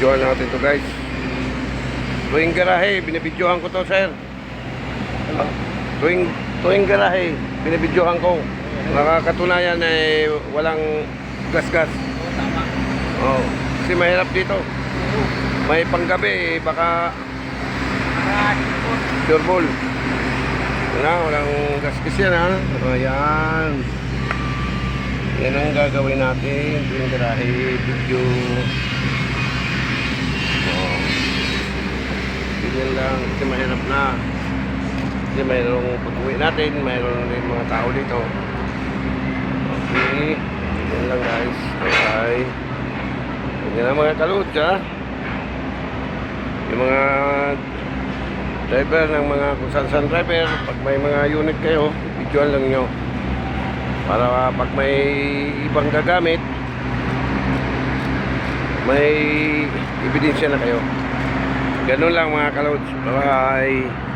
Binibidyohan natin to guys. Tuwing garahe, binibidyohan ko to sir. Tuwing, tuwing garahe, binibidyohan ko. Nakakatunayan ay walang gas-gas. Oh, kasi mahirap dito. May panggabi, eh, baka sure. Wala, walang gas-gas yan ha. Ayan. Yan ang gagawin natin. Tuwing garahe, video. Ganyan lang, kasi mahirap na. Kasi mayroong pag-uwi natin, mayroon din mga tao dito. Okay, ganyan lang guys. Okay. Ganyan lang mga kaluts ha. Yung mga driver ng mga kung saan saan driver, pag may mga unit kayo, videoan lang nyo. Para pag may ibang gagamit, may ebidensya na kayo. Ganun lang mga kalods. Bye-bye.